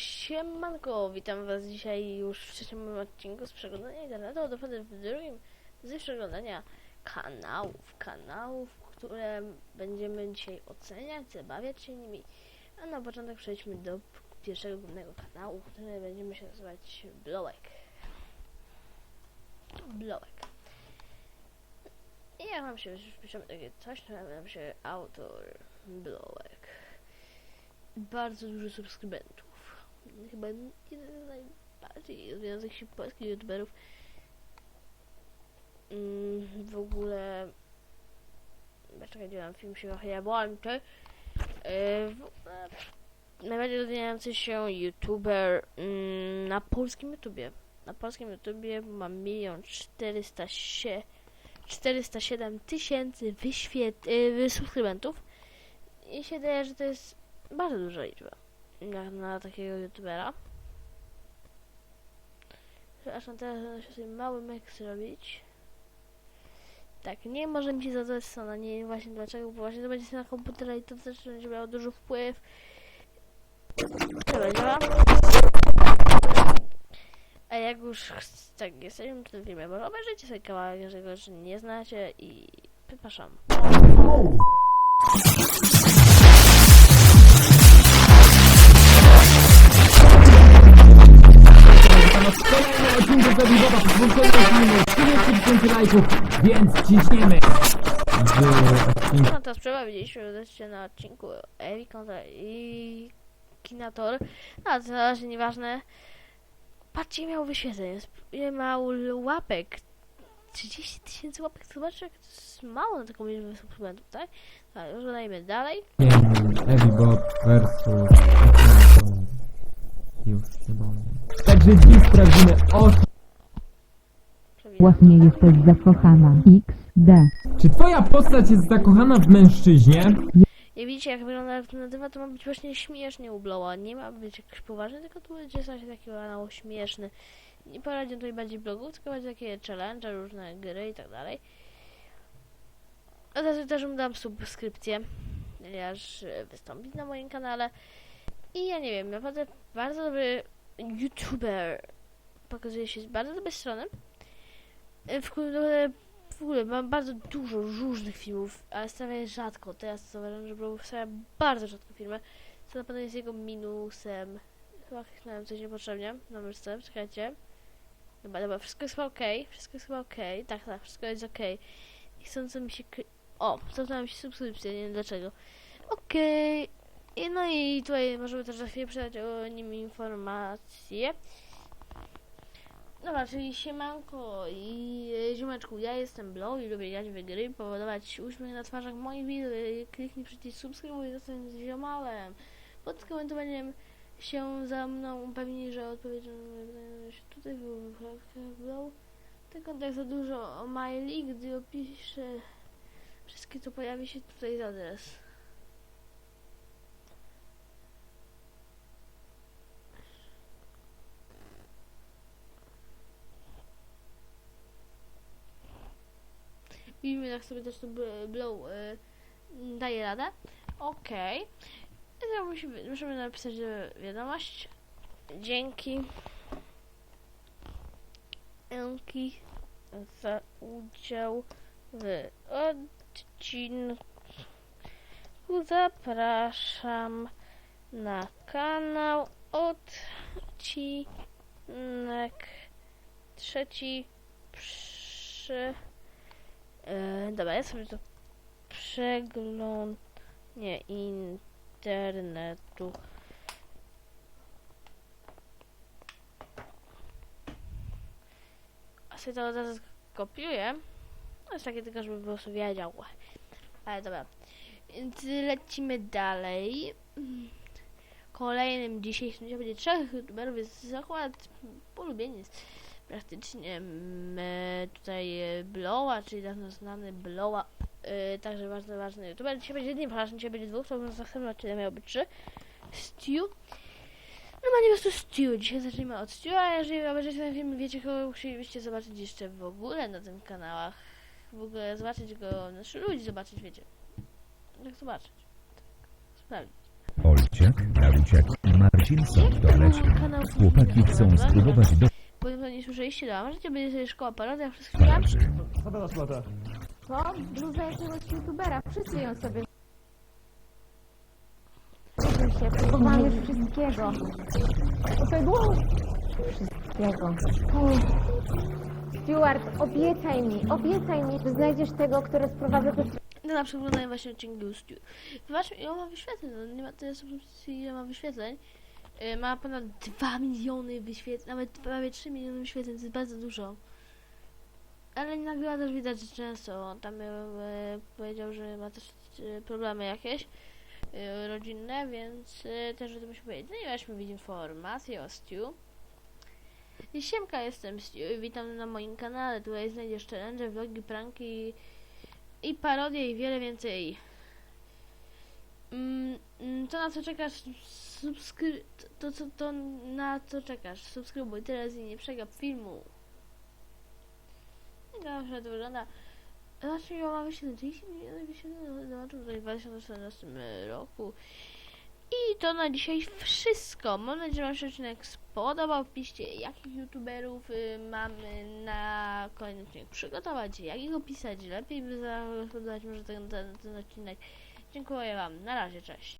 siemanko, witam was dzisiaj już w trzecim odcinku z przeglądania internetu, a w drugim z przeglądania kanałów, kanałów, które będziemy dzisiaj oceniać, zabawiać się nimi. A na początek przejdźmy do pierwszego głównego kanału, który będziemy się nazywać Blowek. Blowek. I jak wam się wpiszemy takie coś, to się autor Blowek bardzo dużo subskrybentów. Chyba jeden z najbardziej rozwijających się polskich youtuberów. Mm, w ogóle... Czekaj, gdzie mam film się ja włączę. Yy, w ogóle najbardziej rozwijający się youtuber mm, na polskim YouTubie. Na polskim YouTubie mam milion czterysta sie- 407 tysięcy wyświet- yy, subskrybentów. I się wydaje, że to jest bardzo duża liczba jak na takiego youtubera. Zresztą teraz się sobie mały mek zrobić. Tak, nie może mi się zadać strona, nie wiem właśnie dlaczego, bo właśnie to będzie na komputera i to też będzie miało duży wpływ. Dobra, działa. A jak już tak jesteśmy przy tym może obejrzyjcie sobie kawałek, jeżeli go jeszcze nie znacie i przepraszam. Lajków, więc ciśniemy. No to sprawa widzieliśmy wreszcie na odcinku Ewi kontra i Kinator. No to na razie nieważne. Patrzcie, miał wyświetleń, miał łapek. 30 tysięcy łapek, zobaczcie jak to jest mało na taką liczbę subskrybentów, tak? Tak, już dodajmy dalej. Evi Bob versus Już. Także dziś sprawdzimy o... Właśnie jesteś zakochana. XD. Czy twoja postać jest zakochana w mężczyźnie? Jak widzicie, jak wygląda alternatywa, to ma być właśnie śmiesznie u Blowa. Nie ma być jakoś poważny, tylko tu będzie coś takiego kanał śmieszny. Nie poradził tutaj bardziej blogów, tylko będzie takie challenge, różne gry i tak dalej. A teraz też mu dam subskrypcję, ponieważ wystąpić na moim kanale. I ja nie wiem, naprawdę bardzo dobry youtuber. Pokazuje się z bardzo dobrej strony. W ogóle w ogóle mam bardzo dużo różnych filmów, ale stawiam rzadko. Teraz zauważam, że Bro stawia bardzo rzadko filmy, co na pewno jest jego minusem. Chyba kliknąłem coś niepotrzebnie na myszce, czekajcie. Dobra, dobra, wszystko jest chyba okej, wszystko jest chyba okej, tak, tak, wszystko jest okej. I chcąco mi się... O, cofnęła mi się subskrypcja, nie wiem dlaczego. Okej. I no i tutaj możemy też za chwilę przydać o nim informacje. Dobra, czyli siemanko i e, ziomeczku, ja jestem Blow i lubię grać w gry, powodować uśmiech na twarzach moich widzów. e, Kliknij przycisk subskrybuj i zostań ziomalem. Pod komentowaniem się za mną upewnij, że odpowiedzią na pytania się tutaj w Blow. Tylko tak za dużo o maili, gdy opiszę wszystkie, to pojawi się tutaj adres. Widzimy, jak sobie też bl- blow y, daje radę. Okej. I teraz musimy, musimy napisać y, wiadomość. Dzięki. Enki za udział w odcinku. Zapraszam na kanał odcinek trzeci przy E, dobra, ja sobie to przegląd... Nie, internetu. A sobie to od razu kopiuję. To jest takie tylko, żeby po prostu wiedział. Ale dobra. Więc lecimy dalej. Kolejnym dzisiejszym będzie trzech youtuberów, jest akurat polubieniec praktycznie tutaj e, Blowa, czyli dawno znany Blowa, e, także bardzo ważny youtuber. Dzisiaj będzie nie, przepraszam, dzisiaj będzie dwóch, to bym następnym odcinku miał być trzy. Stu. No ma po prostu Stu. Dzisiaj zaczniemy od Stu, a jeżeli obejrzycie ten film, wiecie kogo musielibyście zobaczyć jeszcze w ogóle na tym kanałach. W ogóle zobaczyć go, znaczy ludzi zobaczyć, wiecie. Jak zobaczyć. Tak, sprawdzić. Olciak, Naruciak i Marcin Sontoleć. kanał Chłopaki chcą spróbować do... To słyszeliście, no, a możecie będzie sobie szkoła parodia, wszystko tam. Co? Bluza jakiegoś youtubera. Wszyscy ją sobie... Uczył się, próbowałam już wszystkiego. Tutaj było... Wszystkiego. Stuart, obiecaj mi, obiecaj mi, że znajdziesz tego, który sprowadza to No na przykład oglądają właśnie odcinki Ustyu. Zobaczmy, ile ma wyświetleń, no nie ma tyle subskrypcji, ile ma wyświetleń. Yy, ma ponad 2 miliony wyświetleń, nawet prawie 3 miliony wyświetleń, to jest bardzo dużo. Ale nie nagrywa też widać, często. On tam e, powiedział, że ma też problemy jakieś rodzinne, więc też o tym musi powiedzieć. No i weźmy widzimy informacje o Stu. Siemka, jestem Stu i witam na moim kanale. Tutaj znajdziesz challenge, vlogi, pranki i parodie i wiele więcej. Mm, mm, to na co czekasz? Subskry... To, co to na co czekasz? Subskrybuj teraz i nie przegap filmu. Dobrze to wygląda. Znaczy ja mam wyświetleń 30 milionów wyświetleń zobaczymy tutaj w 2014 roku. I to na dzisiaj wszystko. Mam nadzieję, że Wam się odcinek spodobał. Piszcie, jakich youtuberów y, mamy na kolejny odcinek przygotować, jak go pisać, lepiej by zagospodarować może ten, ten, ten odcinek. Dziękuję Wam. Na razie, cześć.